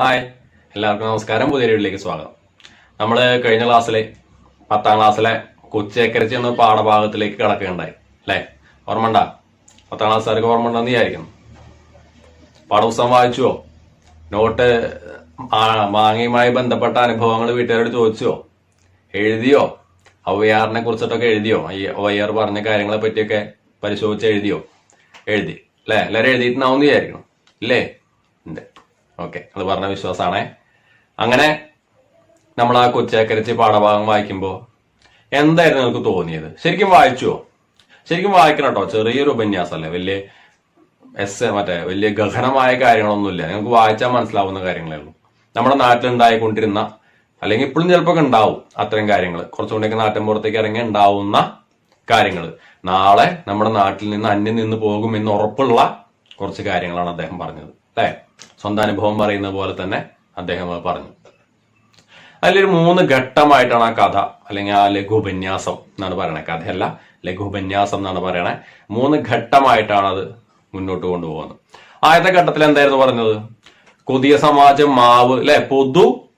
Hi. എല്ലാവർക്കും നമസ്കാരം. പുതിയ വീട്ടിലേക്ക് സ്വാഗതം. നമ്മൾ കഴിഞ്ഞ ക്ലാസ്സിലെ പത്താം ക്ലാസ്സിലെ കൊച്ചേക്കരച്ചി എന്ന പാഠഭാഗത്തിലേക്ക് കിടക്കുകയുണ്ടായി അല്ലേ? ഓർമ്മ ഉണ്ടാ പത്താം ക്ലാസ്സുകാർക്ക് ഓർമ്മ ഉണ്ടെന്ന് വിചാരിക്കുന്നു. പാഠപുസ്തകം വായിച്ചുവോ? നോട്ട് ആ, മാങ്ങയുമായി ബന്ധപ്പെട്ട അനുഭവങ്ങൾ വീട്ടുകാരോട് ചോദിച്ചോ എഴുതിയോ? ഔയാറിനെ കുറിച്ചിട്ടൊക്കെ എഴുതിയോ? ഈ ഔയാർ പറഞ്ഞ കാര്യങ്ങളെ പറ്റിയൊക്കെ പരിശോധിച്ച് എഴുതിയോ? എഴുതി അല്ലേ? എല്ലാവരും എഴുതിയിട്ടുണ്ടാവും വിചാരിക്കണം ഇല്ലേ? ഉണ്ട്. ഓക്കെ അത് പറഞ്ഞ വിശ്വാസമാണേ അങ്ങനെ നമ്മൾ ആ കൊച്ചേക്കരച്ച് പാഠഭാഗം വായിക്കുമ്പോൾ എന്തായിരുന്നു നിങ്ങൾക്ക് തോന്നിയത്? ശരിക്കും വായിച്ചുവോ ശരിക്കും വായിക്കണം കേട്ടോ ചെറിയൊരു ഉപന്യാസമല്ലേ വലിയ എസ് മറ്റേ വലിയ ഗഹനമായ കാര്യങ്ങളൊന്നുമില്ല. നിങ്ങൾക്ക് വായിച്ചാൽ മനസ്സിലാവുന്ന കാര്യങ്ങളേ ഉള്ളൂ. നമ്മുടെ നാട്ടിലുണ്ടായിക്കൊണ്ടിരുന്ന അല്ലെങ്കിൽ ഇപ്പോഴും ചിലപ്പോൾ ഉണ്ടാവും അത്തരം കാര്യങ്ങൾ. കുറച്ചുകൂടെയൊക്കെ നാട്ടിൻ പുറത്തേക്ക് ഇറങ്ങി ഉണ്ടാവുന്ന കാര്യങ്ങൾ. നാളെ നമ്മുടെ നാട്ടിൽ നിന്ന് അന്യം നിന്ന് പോകും എന്ന് ഉറപ്പുള്ള കുറച്ച് കാര്യങ്ങളാണ് അദ്ദേഹം പറഞ്ഞത്. അല്ലേ? സ്വന്തം അനുഭവം പറയുന്ന പോലെ തന്നെ അദ്ദേഹം പറഞ്ഞു. അതിലൊരു മൂന്ന് ഘട്ടമായിട്ടാണ് ആ കഥ അല്ലെങ്കിൽ ആ ലഘുപന്യാസം എന്നാണ് പറയണത്. കഥയല്ല ലഘുപന്യാസം എന്നാണ് പറയണേ മൂന്ന് ഘട്ടമായിട്ടാണ് അത് മുന്നോട്ട് കൊണ്ടുപോകുന്നത്. ആദ്യത്തെ ഘട്ടത്തിൽ എന്തായിരുന്നു പറഞ്ഞത്? കൊതിയ സമാജം മാവ് അല്ലെ? പൊതു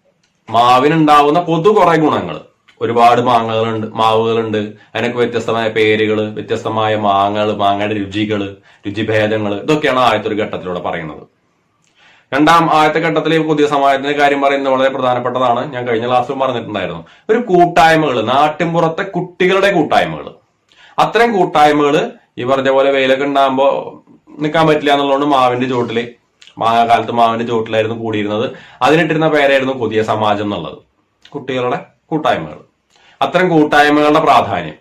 മാവിനുണ്ടാവുന്ന പൊതു കുറെ ഗുണങ്ങൾ. ഒരുപാട് മാങ്ങകളുണ്ട് മാവുകളുണ്ട്. അതിനൊക്കെ വ്യത്യസ്തമായ പേരുകൾ വ്യത്യസ്തമായ മാങ്ങകൾ മാങ്ങയുടെ രുചികൾ രുചിഭേദങ്ങൾ ഇതൊക്കെയാണ് ആദ്യത്തെ ഒരു ഘട്ടത്തിലൂടെ പറയുന്നത്. രണ്ടാം ആദ്യത്തെ ഘട്ടത്തിൽ പുതിയ സമാജത്തിന്റെ കാര്യം പറയുന്നത് വളരെ പ്രധാനപ്പെട്ടതാണ്. ഞാൻ കഴിഞ്ഞ ക്ലാസ്സിൽ പറഞ്ഞിട്ടുണ്ടായിരുന്നു. ഒരു കൂട്ടായ്മകൾ നാട്ടിൻപുറത്തെ കുട്ടികളുടെ കൂട്ടായ്മകൾ അത്തരം കൂട്ടായ്മകൾ ഈ പറഞ്ഞ പോലെ വെയിലൊക്കെ ഉണ്ടാകുമ്പോൾ നിൽക്കാൻ പറ്റില്ല എന്നുള്ളതുകൊണ്ട് മാവിന്റെ ചോട്ടിൽ മാകാലത്ത് മാവിന്റെ ചോട്ടിലായിരുന്നു കൂടിയിരുന്നത്. അതിനിട്ടിരുന്ന പേരായിരുന്നു പുതിയ സമാജം എന്നുള്ളത്. കുട്ടികളുടെ കൂട്ടായ്മകൾ അത്തരം കൂട്ടായ്മകളുടെ പ്രാധാന്യം.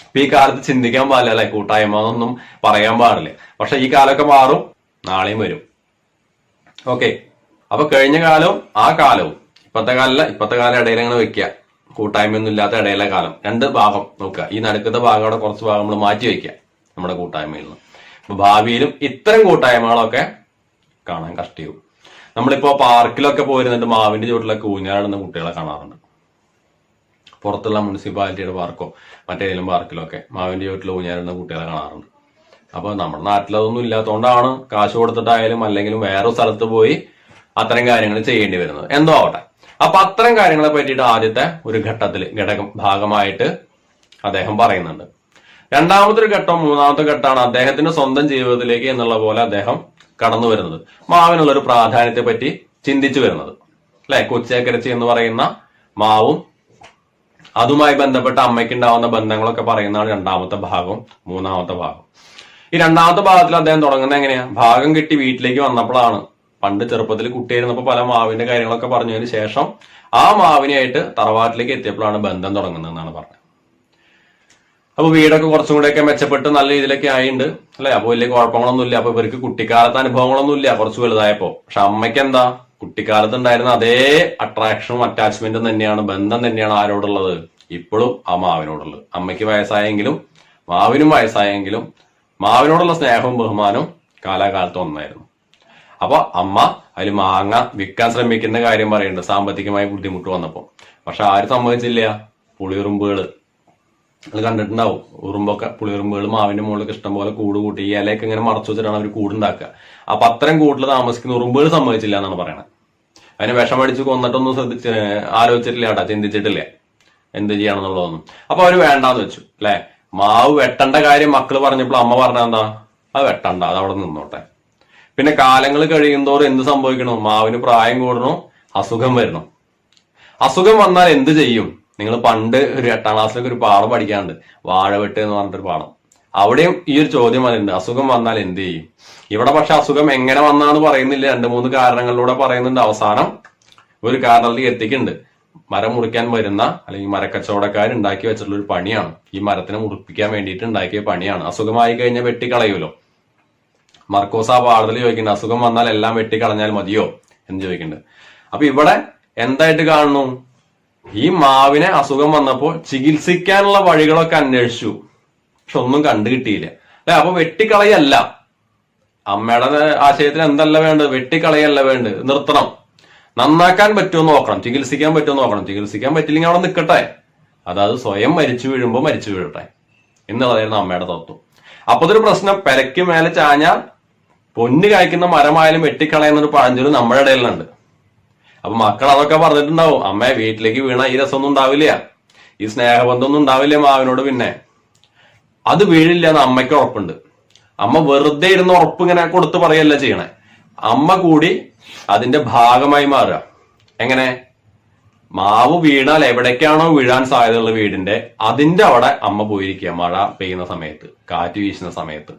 ഇപ്പൊ ഈ കാലത്ത് ചിന്തിക്കാൻ പാടില്ല അല്ലെ? കൂട്ടായ്മ എന്നൊന്നും പറയാൻ പാടില്ല. പക്ഷെ ഈ കാലമൊക്കെ മാറും നാളെയും വരും. ഓക്കെ അപ്പൊ കഴിഞ്ഞ കാലവും ആ കാലവും. ഇപ്പത്തെ കാലല്ല ഇപ്പത്തെ കാലം ഇടയിൽ അങ്ങനെ വെക്കുക കൂട്ടായ്മയൊന്നും ഇല്ലാത്ത ഇടയിലെ കാലം. രണ്ട് ഭാഗം നോക്കുക. ഈ നടുക്കത്തെ ഭാഗം അവിടെ കുറച്ച് ഭാഗം നമ്മൾ മാറ്റി വെക്കുക നമ്മുടെ കൂട്ടായ്മയിൽ നിന്ന്. അപ്പൊ ഭാവിയിലും ഇത്തരം കൂട്ടായ്മകളൊക്കെ കാണാൻ കഷ്ടിയും നമ്മളിപ്പോ പാർക്കിലൊക്കെ പോയിരുന്നിട്ട് മാവിന്റെ ചുവട്ടിലൊക്കെ ഊഞ്ഞാടുന്ന കുട്ടികളെ കാണാറുണ്ട്. പുറത്തുള്ള മുനിസിപ്പാലിറ്റിയുടെ പാർക്കോ മറ്റേതെങ്കിലും പാർക്കിലൊക്കെ മാവിന്റെ ചുവട്ടിൽ ഊഞ്ഞാടുന്ന കുട്ടികളെ കാണാറുണ്ട്. അപ്പൊ നമ്മുടെ നാട്ടിലതൊന്നും ഇല്ലാത്തതുകൊണ്ടാണ് കാശ് കൊടുത്തിട്ടായാലും അല്ലെങ്കിലും വേറെ സ്ഥലത്ത് പോയി അത്തരം കാര്യങ്ങൾ ചെയ്യേണ്ടി വരുന്നത്. എന്തോ ആവട്ടെ. അപ്പൊ അത്തരം കാര്യങ്ങളെ പറ്റിയിട്ട് ആദ്യത്തെ ഒരു ഘട്ടത്തിൽ ഘടകം ഭാഗമായിട്ട് അദ്ദേഹം പറയുന്നുണ്ട്. രണ്ടാമത്തെ ഒരു ഘട്ടം മൂന്നാമത്തെ ഘട്ടമാണ് അദ്ദേഹത്തിന്റെ സ്വന്തം ജീവിതത്തിലേക്ക് എന്നുള്ള പോലെ അദ്ദേഹം കടന്നു വരുന്നത്. മാവിനുള്ള ഒരു പ്രാധാന്യത്തെ പറ്റി ചിന്തിച്ചു വരുന്നത്. അല്ലെ? കൊച്ചേക്കരച്ചി എന്ന് പറയുന്ന മാവും അതുമായി ബന്ധപ്പെട്ട അമ്മയ്ക്കുണ്ടാവുന്ന ബന്ധങ്ങളൊക്കെ പറയുന്നതാണ് രണ്ടാമത്തെ ഭാഗം മൂന്നാമത്തെ ഭാഗം ഈ രണ്ടാമത്തെ ഭാഗത്തിൽ അദ്ദേഹം തുടങ്ങുന്നത് എങ്ങനെയാ? ഭാഗം കിട്ടി വീട്ടിലേക്ക് വന്നപ്പോഴാണ്. പണ്ട് ചെറുപ്പത്തിൽ കുട്ടിയായിരുന്നപ്പോൾ പല മാവിന്റെ കാര്യങ്ങളൊക്കെ പറഞ്ഞതിന് ശേഷം ആ മാവിനെയായിട്ട് തറവാട്ടിലേക്ക് എത്തിയപ്പോഴാണ് ബന്ധം തുടങ്ങുന്നത് എന്നാണ് പറഞ്ഞത്. അപ്പൊ വീടൊക്കെ കുറച്ചും കൂടെയൊക്കെ മെച്ചപ്പെട്ട് നല്ല രീതിയിലൊക്കെ ആയിണ്ട്. അല്ലെ? അപ്പൊ വലിയ കുഴപ്പങ്ങളൊന്നുമില്ല. അപ്പൊ ഇവർക്ക് കുട്ടിക്കാലത്തെ അനുഭവങ്ങളൊന്നുമില്ല. കുറച്ച് വലുതായപ്പോ. പക്ഷെ അമ്മയ്ക്ക് എന്താ? കുട്ടിക്കാലത്ത് ഉണ്ടായിരുന്ന അതേ അട്രാക്ഷനും അറ്റാച്ച്മെന്റും തന്നെയാണ് ബന്ധം തന്നെയാണ് ആരോടുള്ളത്? ഇപ്പോഴും ആ മാവിനോടുള്ളത്. അമ്മയ്ക്ക് വയസ്സായെങ്കിലും മാവിനും വയസ്സായെങ്കിലും മാവിനോടുള്ള സ്നേഹവും ബഹുമാനവും കാലാകാലത്ത് ഒന്നായിരുന്നു. അപ്പൊ അമ്മ അതിൽ മാങ്ങ വിൽക്കാൻ ശ്രമിക്കുന്ന കാര്യം പറയുന്നുണ്ട്. സാമ്പത്തികമായി ബുദ്ധിമുട്ട് വന്നപ്പോ. പക്ഷെ ആരും സമ്മതിച്ചില്ല? പുളിയുറുമ്പുകൾ. നിങ്ങൾ കണ്ടിട്ടുണ്ടാവും. ഉറുമ്പൊക്കെ പുളിയുറുമ്പുകൾ മാവിന്റെ മുകളിലൊക്കെ ഇഷ്ടംപോലെ കൂട് കൂട്ടി ഇലയൊക്കെ ഇങ്ങനെ മറച്ചു വെച്ചിട്ടാണ് അവർ കൂടുണ്ടാക്കുക. അപ്പൊ അത്രയും കൂട്ടിൽ താമസിക്കുന്ന ഉറുമ്പുകൾ സമ്മതിച്ചില്ല എന്നാണ് പറയുന്നത് അതിനെ വിഷം അടിച്ച് കൊന്നിട്ടൊന്നും ശ്രദ്ധിച്ച് ആലോചിച്ചിട്ടില്ല കേട്ടോ ചിന്തിച്ചിട്ടില്ല. എന്ത് ചെയ്യണമെന്നുള്ളതൊന്നും അപ്പൊ അവർ വേണ്ടാന്ന് വെച്ചു അല്ലെ? മാവ് വെട്ടേണ്ട കാര്യം മക്കൾ പറഞ്ഞപ്പോൾ അമ്മ പറഞ്ഞ എന്താ? അത് വെട്ടണ്ട അത് അവിടെ നിന്നോട്ടെ. പിന്നെ കാലങ്ങൾ കഴിയുന്തോറും എന്ത് സംഭവിക്കണം? മാവിന് പ്രായം കൂടണം അസുഖം വരണം അസുഖം വന്നാൽ എന്ത് ചെയ്യും? നിങ്ങൾ പണ്ട് ഒരു എട്ടാം ക്ലാസ്സിലൊക്കെ ഒരു പാഠം പഠിക്കാണ്ട് വാഴവെട്ട് എന്ന് പറഞ്ഞിട്ടൊരു പാഠം. അവിടെയും ഈ ഒരു ചോദ്യം വന്നിട്ടുണ്ട്. അസുഖം വന്നാൽ എന്ത് ചെയ്യും? ഇവിടെ പക്ഷെ അസുഖം എങ്ങനെ വന്നാന്ന് പറയുന്നില്ല. രണ്ട് മൂന്ന് കാരണങ്ങളിലൂടെ പറയുന്നുണ്ട്. അവസാനം ഒരു കാരണത്തിലേക്ക് എത്തിക്കുന്നുണ്ട്. മരം മുറിക്കാൻ വരുന്ന അല്ലെങ്കിൽ മരക്കച്ചവടക്കാർ ഉണ്ടാക്കി വെച്ചിട്ടുള്ള ഒരു പണിയാണ്. ഈ മരത്തിനെ മുറിപ്പിക്കാൻ വേണ്ടിയിട്ട് ഉണ്ടാക്കിയ പണിയാണ്. അസുഖമായി കഴിഞ്ഞാൽ വെട്ടിക്കളയൂലോ മർക്കോസ് ആ പാടത്തിൽ ചോദിക്കുന്നുണ്ട് അസുഖം വന്നാൽ എല്ലാം വെട്ടിക്കളഞ്ഞാൽ മതിയോ? എന്ന് ചോദിക്കുന്നുണ്ട്. അപ്പൊ ഇവിടെ എന്തായിട്ട് കാണുന്നു? ഈ മാവിനെ അസുഖം വന്നപ്പോൾ ചികിത്സിക്കാനുള്ള വഴികളൊക്കെ അന്വേഷിച്ചു. പക്ഷെ ഒന്നും കണ്ടു കിട്ടിയില്ല. അല്ലെ? അപ്പൊ വെട്ടിക്കളയല്ല. അമ്മയുടെ ആശയത്തിന് എന്തല്ല വേണ്ടത്? വെട്ടിക്കളയല്ല വേണ്ടത്. നിർത്തണം. നന്നാക്കാൻ പറ്റുമോ നോക്കണം. ചികിത്സിക്കാൻ പറ്റുമോ നോക്കണം. ചികിത്സിക്കാൻ പറ്റില്ലെങ്കിൽ അവിടെ നിൽക്കട്ടെ. അതായത് സ്വയം മരിച്ചു വീഴുമ്പോൾ മരിച്ചു വീഴട്ടെ. എന്നുള്ളതായിരുന്നു അമ്മയുടെ തത്വം. അപ്പൊ ഇതൊരു പ്രശ്നം. പെരയ്ക്ക് മേലെ ചാഞ്ഞാൽ പൊന്ന് കായ്ക്കുന്ന മരമായാലും വെട്ടിക്കളയുന്ന ഒരു പഴഞ്ചൊരു നമ്മുടെ ഇടയിലുണ്ട്. അപ്പൊ മക്കൾ അതൊക്കെ പറഞ്ഞിട്ടുണ്ടാവും. അമ്മ വീട്ടിലേക്ക് വീണ ഈ രസമൊന്നും ഉണ്ടാവില്ല. ഈ സ്നേഹബന്ധമൊന്നും ഉണ്ടാവില്ല മാവിനോട് പിന്നെ. അത് വീഴില്ല എന്ന് അമ്മയ്ക്ക് ഉറപ്പുണ്ട്. അമ്മ വെറുതെ ഇരുന്ന് ഉറപ്പ് ഇങ്ങനെ കൊടുത്തു പറയല്ല ചെയ്യണേ. അമ്മ കൂടി അതിന്റെ ഭാഗമായി മാറുക. എങ്ങനെ? മാവ് വീണാൽ എവിടേക്കാണോ വീഴാൻ സാധ്യതയുള്ള വീടിന്റെ അതിന്റെ അവിടെ അമ്മ പോയിരിക്കുക മഴ പെയ്യുന്ന സമയത്ത് കാറ്റ് വീശുന്ന സമയത്ത്.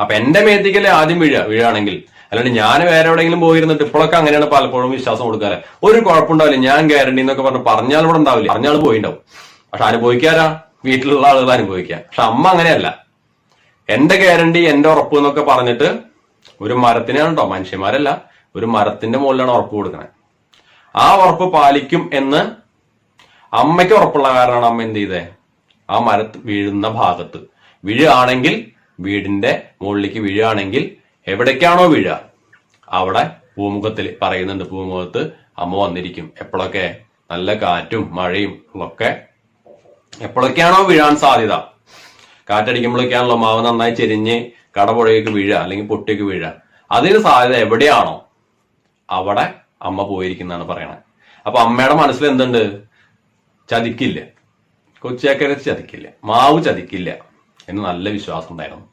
അപ്പൊ എന്റെ മേത്തേക്കല്ലേ ആദ്യം വീഴുക വീഴാണെങ്കിൽ. അല്ലാണ്ട് ഞാൻ വേറെ എവിടെയെങ്കിലും പോയിരുന്നിട്ട് ഇപ്പോഴൊക്കെ അങ്ങനെയാണ് പലപ്പോഴും വിശ്വാസം കൊടുക്കാറ്. ഒരു കുഴപ്പമുണ്ടാവില്ല ഞാൻ ഗ്യാരണ്ടി എന്നൊക്കെ പറഞ്ഞ് പറഞ്ഞാൽ ഇവിടെ ഉണ്ടാവില്ല. പറഞ്ഞാൽ പോയിണ്ടാവും. പക്ഷെ അനുഭവിക്കാരാ വീട്ടിലുള്ള ആളുകൾ അനുഭവിക്കുക പക്ഷെ അമ്മ അങ്ങനെയല്ല. എന്റെ ഗ്യാരണ്ടി എന്റെ ഉറപ്പ് എന്നൊക്കെ പറഞ്ഞിട്ട് ഒരു മരത്തിനാണ് കേട്ടോ മനുഷ്യന്മാരല്ല. ഒരു മരത്തിന്റെ മുകളിലാണ് ഉറപ്പ് കൊടുക്കണേ. ആ ഉറപ്പ് പാലിക്കും എന്ന് അമ്മയ്ക്ക് ഉറപ്പുള്ള കാരണമാണ് അമ്മ എന്ത് ചെയ്തേ? ആ മരത്ത് വീഴുന്ന ഭാഗത്ത്. വീഴുകയാണെങ്കിൽ വീടിന്റെ മുകളിലേക്ക് വീഴുകയാണെങ്കിൽ എവിടേക്കാണോ വീഴുക? അവിടെ ഭൂമുഖത്തിൽ പറയുന്നുണ്ട് ഭൂമുഖത്ത് അമ്മ വന്നിരിക്കും. എപ്പോഴൊക്കെ? നല്ല കാറ്റും മഴയും ഒക്കെ എപ്പോഴൊക്കെയാണോ വീഴാൻ സാധ്യത? കാറ്റടിക്കുമ്പോഴൊക്കെയാണല്ലോ മാവ് നന്നായി ചെരിഞ്ഞ് കടപുഴയൊക്കെ വീഴുക അല്ലെങ്കിൽ പൊട്ടിയൊക്കെ വീഴുക. അതിന് സാധ്യത എവിടെയാണോ അവിടെ അമ്മ പോയിരിക്കുന്നതാണ് പറയണത്. അപ്പൊ അമ്മയുടെ മനസ്സിൽ എന്തുണ്ട്? ചതിക്കില്ല. കൊച്ചിയാക്കര ചതിക്കില്ല. മാവ് ചതിക്കില്ല എന്ന് നല്ല വിശ്വാസം ഉണ്ടായിരുന്നു.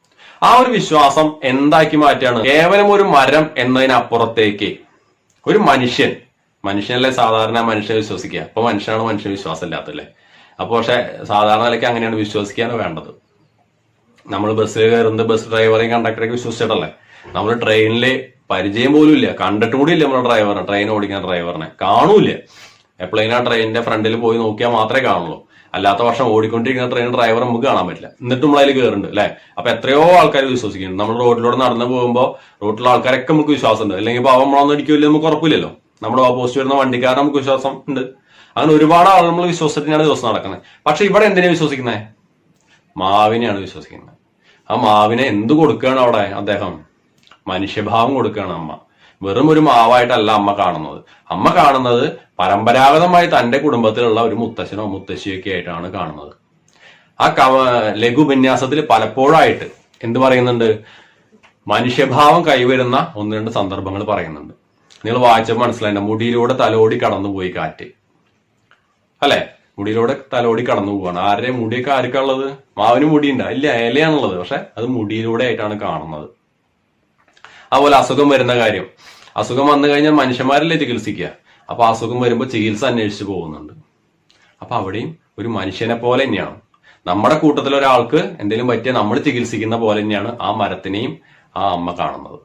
ആ ഒരു വിശ്വാസം എന്താക്കി മാറ്റാണ് കേവലം ഒരു മരം എന്നതിനപ്പുറത്തേക്ക് ഒരു മനുഷ്യൻ മനുഷ്യനല്ലേ സാധാരണ മനുഷ്യനെ വിശ്വസിക്കുക? അപ്പൊ മനുഷ്യനാണ് മനുഷ്യ വിശ്വാസം ഇല്ലാത്തല്ലേ അപ്പൊ പക്ഷെ സാധാരണ നിലയ്ക്ക് അങ്ങനെയാണ് വിശ്വസിക്കാനോ വേണ്ടത്. നമ്മൾ ബസ്സിൽ കയറുന്നത് ബസ് ഡ്രൈവറെയും കണ്ടക്ടറെയും വിശ്വസിച്ചിട്ടല്ലേ? നമ്മൾ ട്രെയിനിൽ പരിചയം പോലും ഇല്ല. കണ്ടിട്ടുകൂടി ഇല്ല നമ്മുടെ ഡ്രൈവറിനെ ട്രെയിൻ ഓടിക്കുന്ന ഡ്രൈവറിനെ. കാണൂല എപ്പോഴെങ്കിലും ആ ട്രെയിനിന്റെ ഫ്രണ്ടിൽ പോയി നോക്കിയാൽ മാത്രമേ കാണുള്ളൂ. അല്ലാത്ത വർഷം ഓടിക്കൊണ്ടിരിക്കുന്ന ട്രെയിൻ ഡ്രൈവർ നമുക്ക് കാണാൻ പറ്റില്ല. എന്നിട്ടും നമ്മൾ അതിൽ കയറുന്നുണ്ട് അല്ലെ? അപ്പൊ എത്രയോ ആൾക്കാർ വിശ്വസിക്കുന്നുണ്ട്. നമ്മൾ റോഡിലൂടെ നടന്നു പോകുമ്പോൾ റോഡിലുള്ള ആൾക്കാരൊക്കെ നമുക്ക് വിശ്വാസമുണ്ട്. അല്ലെങ്കിൽ പാവം നമ്മളൊന്നും അടിക്കില്ല നമുക്ക് ഉറപ്പില്ലല്ലോ. നമ്മുടെ ഓപ്പോസിറ്റ് വരുന്ന വണ്ടിക്കാരൻ നമുക്ക് വിശ്വാസം ഉണ്ട്. അങ്ങനെ ഒരുപാട് ആളുകൾ നമ്മൾ വിശ്വസിച്ചിട്ടാണ് ദിവസം നടക്കുന്നത്. പക്ഷെ ഇവിടെ എന്തിനാണ് വിശ്വസിക്കുന്നത് മാവിനെയാണ് വിശ്വസിക്കുന്നത്. ആ മാവിനെ എന്ത് കൊടുക്കുകയാണ് അവിടെ അദ്ദേഹം? മനുഷ്യഭാവം കൊടുക്കുകയാണ് അമ്മ. വെറും ഒരു മാവായിട്ടല്ല അമ്മ കാണുന്നത്. അമ്മ കാണുന്നത് പരമ്പരാഗതമായി തന്റെ കുടുംബത്തിലുള്ള ഒരു മുത്തശ്ശനോ മുത്തശ്ശിയോ ഒക്കെ ആയിട്ടാണ് കാണുന്നത്. ആ കവ ലഘുപന്യാസത്തിൽ പലപ്പോഴായിട്ട് എന്ത് പറയുന്നുണ്ട്? മനുഷ്യഭാവം കൈവരുന്ന ഒന്ന് രണ്ട് സന്ദർഭങ്ങൾ പറയുന്നുണ്ട്. നിങ്ങൾ വായിച്ചപ്പോൾ മനസ്സിലായിട്ട് മുടിയിലൂടെ തലോടി കടന്നുപോയി കാറ്റ്. അല്ലെ? മുടിയിലൂടെ തലോടി കടന്നു പോവാണ്. ആരുടെ മുടിയൊക്കെ ആർക്കാ ഉള്ളത്? മാവിന് മുടിയുണ്ട്? ഇല്ല ഇലയാണുള്ളത്. പക്ഷെ അത് മുടിയിലൂടെ ആയിട്ടാണ് കാണുന്നത്. അതുപോലെ അസുഖം വരുന്ന കാര്യം. അസുഖം വന്നു കഴിഞ്ഞാൽ മനുഷ്യന്മാരല്ലേ ചികിത്സിക്കുക? അപ്പൊ അസുഖം വരുമ്പോൾ ചികിത്സ അന്വേഷിച്ച് പോകുന്നുണ്ട്. അപ്പൊ അവിടെയും ഒരു മനുഷ്യനെ പോലെ തന്നെയാണ്. നമ്മുടെ കൂട്ടത്തിൽ ഒരാൾക്ക് എന്തെങ്കിലും പറ്റിയ നമ്മൾ ചികിത്സിക്കുന്ന പോലെ തന്നെയാണ് ആ മരത്തിനെയും ആ അമ്മ കാണുന്നത്.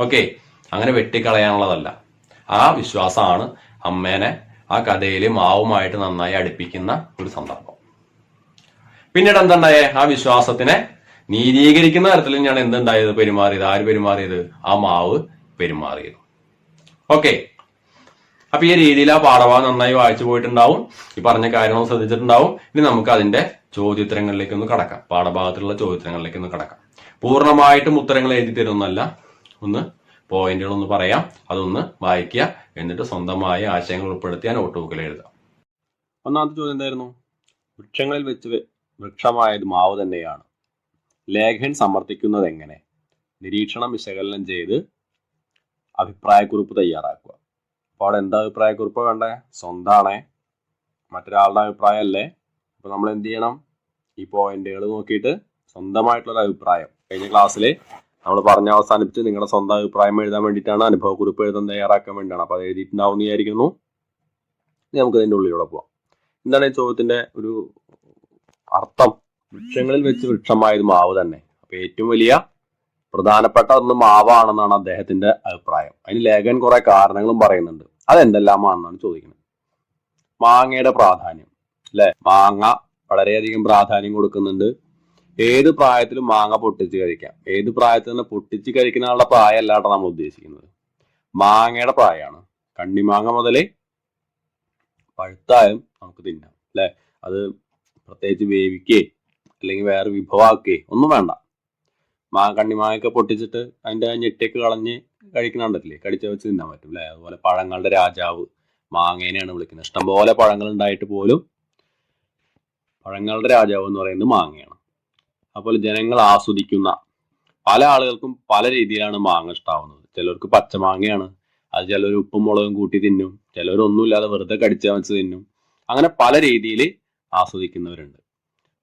ഓക്കെ. അങ്ങനെ വെട്ടിക്കളയാനുള്ളതല്ല. ആ വിശ്വാസമാണ് അമ്മേനെ ആ കഥയിൽ മാവുമായിട്ട് നന്നായി അടുപ്പിക്കുന്ന ഒരു സന്ദർഭം. പിന്നീട് എന്തുണ്ടായേ? ആ വിശ്വാസത്തിനെ നീതീകരിക്കുന്ന തരത്തിൽ ഞാൻ എന്തുണ്ടായത്? പെരുമാറിയത്. ആര് പെരുമാറിയത്? ആ മാവ് പെരുമാറിയത്. ഓക്കെ. അപ്പൊ ഈ രീതിയിൽ ആ പാഠഭാഗം നന്നായി വായിച്ചു പോയിട്ടുണ്ടാവും. ഈ പറഞ്ഞ കാര്യങ്ങൾ ശ്രദ്ധിച്ചിട്ടുണ്ടാവും. ഇനി നമുക്ക് അതിന്റെ ചോദ്യോത്തരങ്ങളിലേക്ക് ഒന്ന് കടക്കാം. പാഠഭാഗത്തിലുള്ള ചോദ്യോത്തരങ്ങളിലേക്ക് ഒന്ന് കടക്കാം. പൂർണമായിട്ടും ഉത്തരങ്ങൾ എഴുതി തരുന്നല്ല ഒന്ന് പോയിന്റുകൾ ഒന്ന് പറയാം. അതൊന്ന് വായിക്കുക. എന്നിട്ട് സ്വന്തമായ ആശയങ്ങൾ ഉൾപ്പെടുത്തി ആ ബുക്കിൽ എഴുതാം. ഒന്നാമത്തെ ചോദ്യം എന്തായിരുന്നു? വൃക്ഷങ്ങളിൽ വെച്ച് വൃക്ഷമായത് മാവ് തന്നെയാണ്. ലേഖൻ സമർത്ഥിക്കുന്നത് എങ്ങനെ? നിരീക്ഷണം വിശകലനം ചെയ്ത് അഭിപ്രായക്കുറിപ്പ് തയ്യാറാക്കുക. അപ്പോൾ അവിടെ എന്താ അഭിപ്രായക്കുറിപ്പ് വേണ്ടേ? സ്വന്താണേ. മറ്റൊരാളുടെ അഭിപ്രായം അല്ലേ അപ്പൊ നമ്മൾ എന്ത് ചെയ്യണം? ഈ പോയിന്റുകൾ നോക്കിയിട്ട് സ്വന്തമായിട്ടുള്ള ഒരു അഭിപ്രായം. കഴിഞ്ഞ ക്ലാസ്സിൽ നമ്മൾ പറഞ്ഞ അവസാനിപ്പിച്ച് നിങ്ങളുടെ സ്വന്തം അഭിപ്രായം എഴുതാൻ വേണ്ടിയിട്ടാണ് അനുഭവക്കുറിപ്പ് എഴുതാൻ തയ്യാറാക്കാൻ വേണ്ടിയാണ് അപ്പൊ അത് എഴുതിയിട്ടുണ്ടാവും വിചാരിക്കുന്നു. നമുക്ക് അതിന്റെ ഉള്ളിലൂടെ പോവാം. എന്താണ് ഈ ചോദ്യത്തിന്റെ ഒരു അർത്ഥം? വൃക്ഷങ്ങളിൽ വെച്ച് വൃക്ഷമായത് മാവ് തന്നെ. അപ്പൊ ഏറ്റവും വലിയ പ്രധാനപ്പെട്ട ഒന്ന് മാവാണെന്നാണ് അദ്ദേഹത്തിന്റെ അഭിപ്രായം. അതിന് ലേഖൻ കുറെ കാരണങ്ങളും പറയുന്നുണ്ട്. അതെന്തെല്ലാമാണെന്നാണ് ചോദിക്കുന്നത്. മാങ്ങയുടെ പ്രാധാന്യം. അല്ലെ? മാങ്ങ വളരെയധികം പ്രാധാന്യം കൊടുക്കുന്നുണ്ട്. ഏത് പ്രായത്തിലും മാങ്ങ പൊട്ടിച്ച് കഴിക്കാം. ഏത് പ്രായത്തിൽ നിന്ന് പൊട്ടിച്ച് കഴിക്കുന്നതിനുള്ള പ്രായമല്ല കേട്ടോ നമ്മൾ ഉദ്ദേശിക്കുന്നത്. മാങ്ങയുടെ പ്രായമാണ്. കണ്ണിമാങ്ങ മുതലേ പഴുത്തായും നമുക്ക് തിന്നാം അല്ലെ? അത് പ്രത്യേകിച്ച് വേവിക്കേ അല്ലെങ്കിൽ വേറെ വിഭവമാക്കേ ഒന്നും വേണ്ട. മാ കണ്ണിമാങ്ങയൊക്കെ പൊട്ടിച്ചിട്ട് അതിന്റെ ഞെട്ടിയൊക്കെ കളഞ്ഞ് കഴിക്കണുണ്ടല്ലേ കടിച്ച വെച്ച് തിന്നാൻ പറ്റും അല്ലേ? അതുപോലെ പഴങ്ങളുടെ രാജാവ് മാങ്ങേനെയാണ് വിളിക്കുന്നത്. ഇഷ്ടംപോലെ പഴങ്ങൾ ഉണ്ടായിട്ട് പോലും പഴങ്ങളുടെ രാജാവ് എന്ന് പറയുന്നത് മാങ്ങയാണ്. അപ്പോൾ ജനങ്ങൾ ആസ്വദിക്കുന്ന പല ആളുകൾക്കും പല രീതിയിലാണ് മാങ്ങ ഇഷ്ടാവുന്നത്. ചിലർക്ക് പച്ചമാങ്ങയാണ്. അത് ചിലർ ഉപ്പും മുളകും കൂട്ടി തിന്നും. ചിലർ ഒന്നുമില്ലാതെ വെറുതെ കടിച്ചു വെച്ച് തിന്നും. അങ്ങനെ പല രീതിയിൽ ആസ്വദിക്കുന്നവരുണ്ട്.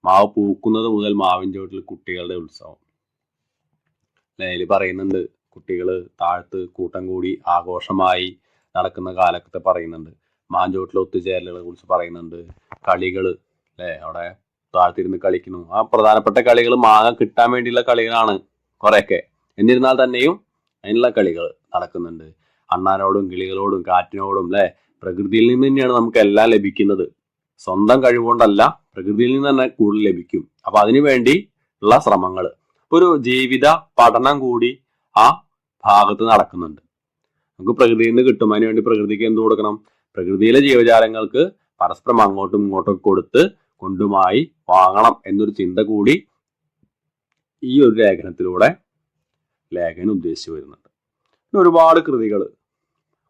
മാവ് പൂക്കുന്നത് മുതൽ മാവിൻ ചോട്ടിൽ കുട്ടികളുടെ ഉത്സവം. അതിൽ പറയുന്നുണ്ട് കുട്ടികൾ താഴ്ത്ത് കൂട്ടം കൂടി ആഘോഷമായി നടക്കുന്ന കാലഘട്ടത്തെ പറയുന്നുണ്ട്. മാഞ്ചോട്ടിലെ ഒത്തുചേരലുകളെ കുറിച്ച് പറയുന്നുണ്ട്. കളികൾ അല്ലേ? അവിടെ താഴ്ത്തിരുന്ന് കളിക്കുന്നു. ആ പ്രധാനപ്പെട്ട കളികൾ മാങ്ങ കിട്ടാൻ വേണ്ടിയുള്ള കളികളാണ് കുറെയൊക്കെ. എന്നിരുന്നാൽ തന്നെയും അതിനുള്ള കളികൾ നടക്കുന്നുണ്ട്. അണ്ണാനോടും കിളികളോടും കാറ്റിനോടും അല്ലെ? പ്രകൃതിയിൽ നിന്ന് തന്നെയാണ് നമുക്ക് എല്ലാം ലഭിക്കുന്നത്. സ്വന്തം കഴിവുകൊണ്ടല്ല പ്രകൃതിയിൽ നിന്ന് തന്നെ കൂടുതൽ ലഭിക്കും. അപ്പൊ അതിനു വേണ്ടി ഉള്ള ശ്രമങ്ങൾ. ഒരു ജീവിത പഠനം കൂടി ആ ഭാഗത്ത് നടക്കുന്നുണ്ട്. നമുക്ക് പ്രകൃതിയിൽ നിന്ന് കിട്ടും. അതിനുവേണ്ടി പ്രകൃതിക്ക് എന്ത് കൊടുക്കണം? പ്രകൃതിയിലെ ജീവജാലങ്ങൾക്ക് പരസ്പരം അങ്ങോട്ടും ഇങ്ങോട്ടും കൊടുത്ത് കൊണ്ടുമായി വാങ്ങണം എന്നൊരു ചിന്ത കൂടി ഈ ഒരു ലേഖനത്തിലൂടെ ലേഖനം ഉദ്ദേശിച്ചു വരുന്നുണ്ട്. പിന്നെ ഒരുപാട് കൃതികൾ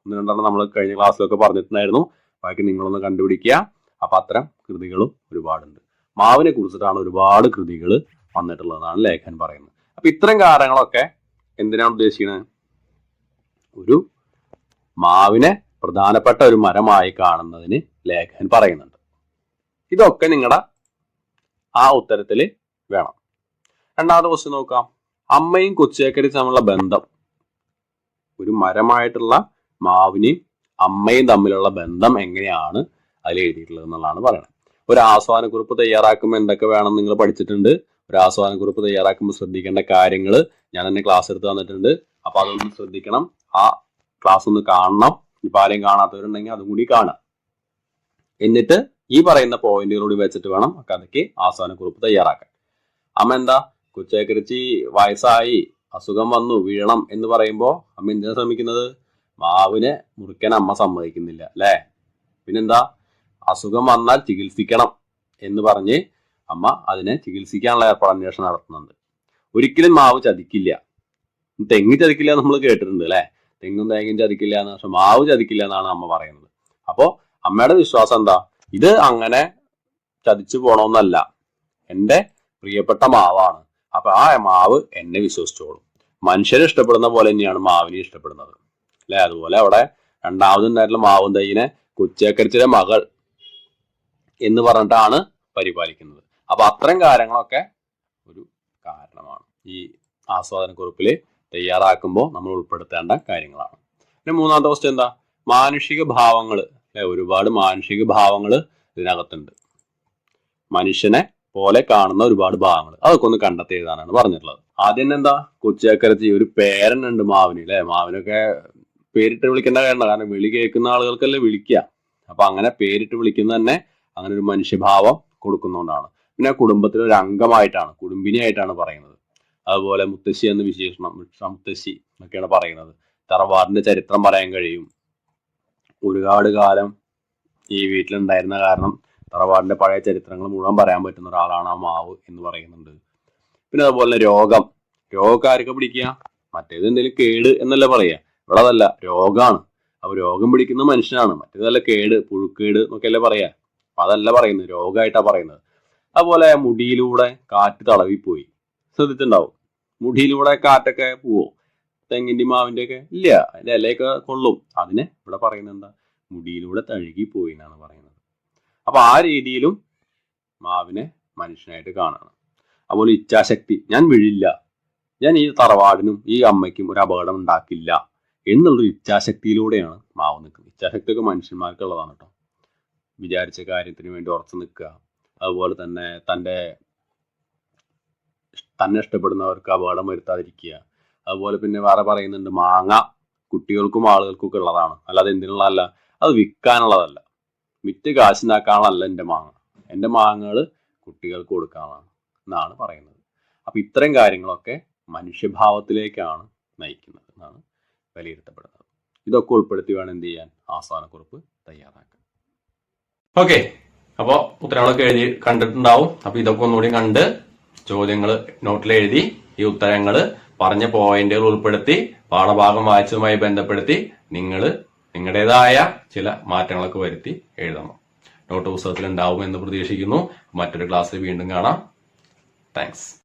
ഒന്ന് രണ്ടെണ്ണം നമ്മൾ കഴിഞ്ഞ ക്ലാസ്സിലൊക്കെ പറഞ്ഞിട്ടുണ്ടായിരുന്നു. ബാക്കി നിങ്ങളൊന്ന് കണ്ടുപിടിക്കുക. അപ്പൊ അത്തരം കൃതികളും ഒരുപാടുണ്ട്. മാവിനെ കുറിച്ചിട്ടാണ് ഒരുപാട് കൃതികൾ വന്നിട്ടുള്ളതെന്നാണ് ലേഖൻ പറയുന്നത്. അപ്പൊ ഇത്തരം കാര്യങ്ങളൊക്കെ എന്തിനാണ് ഉദ്ദേശിക്കുന്നത്? ഒരു മാവിനെ പ്രധാനപ്പെട്ട ഒരു മരമായി കാണുന്നതിന് ലേഖൻ പറയുന്നുണ്ട്. ഇതൊക്കെ നിങ്ങളുടെ ആ ഉത്തരത്തിൽ വേണം. രണ്ടാമത്തെ ക്വസ്റ്റ്യൻ നോക്കാം. അമ്മയും കൊച്ചേക്കരി തമ്മിലുള്ള ബന്ധം. ഒരു മരമായിട്ടുള്ള മാവിനെയും അമ്മയും തമ്മിലുള്ള ബന്ധം എങ്ങനെയാണ് അതിൽ എഴുതിയിട്ടുള്ളത് എന്നുള്ളതാണ് പറയുന്നത് ഒരു ആസ്വാദനക്കുറിപ്പ് തയ്യാറാക്കുമ്പോൾ എന്തൊക്കെ വേണം നിങ്ങൾ പഠിച്ചിട്ടുണ്ട്? ഒരു ആസ്വാദനക്കുറിപ്പ് തയ്യാറാക്കുമ്പോൾ ശ്രദ്ധിക്കേണ്ട കാര്യങ്ങൾ ഞാൻ തന്നെ ക്ലാസ് എടുത്ത് തന്നിട്ടുണ്ട്. അപ്പൊ അതൊന്ന് ശ്രദ്ധിക്കണം. ആ ക്ലാസ് ഒന്ന് കാണണം. ഇപ്പൊ ആരെയും കാണാത്തവരുണ്ടെങ്കിൽ അതും കൂടി കാണാം. എന്നിട്ട് ഈ പറയുന്ന പോയിന്റുകളോട് വെച്ചിട്ട് വേണം കഥയ്ക്ക് ആസ്വാദനക്കുറിപ്പ് തയ്യാറാക്കാൻ. അമ്മ എന്താ? കുച്ചേക്കരിച്ചി വയസ്സായി അസുഖം വന്നു വീഴണം എന്ന് പറയുമ്പോ അമ്മ എന്തിനാ ശ്രമിക്കുന്നത്? മാവിനെ മുറിക്കാൻ അമ്മ സമ്മതിക്കുന്നില്ല അല്ലേ? പിന്നെന്താ? അസുഖം വന്നാൽ ചികിത്സിക്കണം എന്ന് പറഞ്ഞ് അമ്മ അതിനെ ചികിത്സിക്കാനുള്ള ഏർപ്പാട് അന്വേഷണം നടത്തുന്നുണ്ട്. ഒരിക്കലും മാവ് ചതിക്കില്ല. തെങ്ങ് ചതിക്കില്ല നമ്മൾ കേട്ടിട്ടുണ്ട് അല്ലെ? തെങ്ങും തേങ്ങയും ചതിക്കില്ല എന്ന് പക്ഷെ മാവ് ചതിക്കില്ല എന്നാണ് അമ്മ പറയുന്നത്. അപ്പോ അമ്മയുടെ വിശ്വാസം എന്താ? ഇത് അങ്ങനെ ചതിച്ചു പോണമെന്നല്ല എന്റെ പ്രിയപ്പെട്ട മാവാണ്. അപ്പൊ ആ മാവ് എന്നെ വിശ്വസിച്ചോളും. മനുഷ്യരെ ഇഷ്ടപ്പെടുന്ന പോലെ തന്നെയാണ് മാവിനെ ഇഷ്ടപ്പെടുന്നത്. അല്ലെ? അതുപോലെ അവിടെ രണ്ടാമതുണ്ടായിട്ടുള്ള മാവും തൈനെ കൊച്ചേക്കരച്ചിലെ മകൾ എന്ന് പറഞ്ഞിട്ടാണ് പരിപാലിക്കുന്നത്. അപ്പൊ അത്തരം കാര്യങ്ങളൊക്കെ ഒരു കാരണമാണ്. ഈ ആസ്വാദനക്കുറിപ്പിൽ തയ്യാറാക്കുമ്പോൾ നമ്മൾ ഉൾപ്പെടുത്തേണ്ട കാര്യങ്ങളാണ്. പിന്നെ മൂന്നാമത്തെ ക്വസ്റ്റ്യൻ എന്താ? മാനുഷിക ഭാവങ്ങൾ ഒരുപാട് മാനുഷിക ഭാവങ്ങൾ ഇതിനകത്തുണ്ട്. മനുഷ്യനെ പോലെ കാണുന്ന ഒരുപാട് ഭാവങ്ങൾ അതൊക്കെ ഒന്ന് കണ്ടെത്തി എഴുതാനാണ് പറഞ്ഞിട്ടുള്ളത്. ആദ്യം എന്താ? കൊച്ചിയാക്കരത്തി ഒരു പേരനുണ്ട് മാവിന് അല്ലെ മാവിനൊക്കെ പേരിട്ട് വിളിക്കേണ്ട കാരണം കാരണം വിളി കേൾക്കുന്ന ആളുകൾക്കല്ലേ വിളിക്കുക അപ്പൊ അങ്ങനെ പേരിട്ട് വിളിക്കുന്ന തന്നെ അങ്ങനെ ഒരു മനുഷ്യഭാവം കൊടുക്കുന്നതുകൊണ്ടാണ് പിന്നെ കുടുംബത്തിലെ ഒരു അംഗമായിട്ടാണ് കുടുംബിനിയായിട്ടാണ് പറയുന്നത്. അതുപോലെ മുത്തശ്ശി എന്ന വിശേഷണം മുത്തശ്ശി എന്നൊക്കെയാണ് പറയുന്നത്. തറവാടിന്റെ ചരിത്രം പറയാൻ കഴിയും. ഒരുപാട് കാലം ഈ വീട്ടിലുണ്ടായിരുന്ന കാരണം തറവാടിന്റെ പഴയ ചരിത്രങ്ങൾ മുഴുവൻ പറയാൻ പറ്റുന്ന ഒരാളാണ് ആ മാവ് എന്ന് പറയുന്നുണ്ട്. പിന്നെ അതുപോലെ രോഗം. രോഗക്കാരൊക്കെ പിടിക്കുക? മറ്റേത് എന്തെങ്കിലും കേട് എന്നല്ല പറയാ ഇവിടെ അതല്ല രോഗമാണ് അപ്പൊ രോഗം പിടിക്കുന്ന മനുഷ്യനാണ്. മറ്റേതല്ല കേട് പുഴുക്കേട് എന്നൊക്കെയല്ലേ പറയാ അപ്പൊ അതല്ല പറയുന്നത്. രോഗമായിട്ടാണ് പറയുന്നത്. അതുപോലെ മുടിയിലൂടെ കാറ്റ് തടവിപ്പോയി. ശ്രദ്ധിച്ചിട്ടുണ്ടാവും. മുടിയിലൂടെ കാറ്റൊക്കെ പോവോ? തെങ്ങിന്റെ മാവിന്റെ ഒക്കെ ഇല്ല. അതിന്റെ ഇലയൊക്കെ കൊള്ളും. അതിനെ ഇവിടെ പറയുന്നത് എന്താ? മുടിയിലൂടെ തഴുകി പോയി എന്നാണ് പറയുന്നത്. അപ്പൊ ആ രീതിയിലും മാവിനെ മനുഷ്യനായിട്ട് കാണണം. അതുപോലെ ഇച്ഛാശക്തി. ഞാൻ വിഴില്ല. ഞാൻ ഈ തറവാടിനും ഈ അമ്മയ്ക്കും ഒരു അപകടം ഉണ്ടാക്കില്ല എന്നുള്ളൊരു ഇച്ഛാശക്തിയിലൂടെയാണ് മാവ് നിൽക്കുന്നത്. ഇച്ഛാശക്തിയൊക്കെ മനുഷ്യന്മാർക്കുള്ളതാണ് കേട്ടോ. വിചാരിച്ച കാര്യത്തിന് വേണ്ടി ഉറച്ചു നിൽക്കുക. അതുപോലെ തന്നെ തന്റെ തന്നെ ഇഷ്ടപ്പെടുന്നവർക്ക് അപകടം വരുത്താതിരിക്കുക. അതുപോലെ പിന്നെ വേറെ പറയുന്നുണ്ട് മാങ്ങ. കുട്ടികൾക്കും ആളുകൾക്കും ഒക്കെ ഉള്ളതാണ്. അല്ലാതെ എന്തിനുള്ളതല്ല അത് വിൽക്കാനുള്ളതല്ല വിറ്റ് കാശുണ്ടാക്കാനുള്ളതല്ല എന്റെ മാങ്ങ. എന്റെ മാങ്ങകൾ കുട്ടികൾക്ക് കൊടുക്കാനാണ് എന്നാണ് പറയുന്നത്. അപ്പൊ ഇത്തരം കാര്യങ്ങളൊക്കെ മനുഷ്യഭാവത്തിലേക്കാണ് നയിക്കുന്നത് എന്നാണ് വിലയിരുത്തപ്പെടുന്നത്. ഇതൊക്കെ ഉൾപ്പെടുത്തി വേണം എന്ത് ചെയ്യാൻ ആസ്ഥാനക്കുറിപ്പ് തയ്യാറാക്കാൻ. ഓക്കെ. അപ്പോൾ ഉത്തരങ്ങളൊക്കെ എഴുതി കണ്ടിട്ടുണ്ടാവും. അപ്പോൾ ഇതൊക്കെ ഒന്നുകൂടി കണ്ട് ചോദ്യങ്ങൾ നോട്ടിൽ എഴുതി ഈ ഉത്തരങ്ങൾ പറഞ്ഞ പോയിന്റുകൾ ഉൾപ്പെടുത്തി പാഠഭാഗം വായിച്ചതുമായി ബന്ധപ്പെടുത്തി നിങ്ങൾ നിങ്ങളുടേതായ ചില മാറ്റങ്ങളൊക്കെ വരുത്തി എഴുതണം. നോട്ട് പുസ്തകത്തിൽ ഉണ്ടാവും എന്ന് പ്രതീക്ഷിക്കുന്നു. മറ്റൊരു ക്ലാസ്സിൽ വീണ്ടും കാണാം. താങ്ക്സ്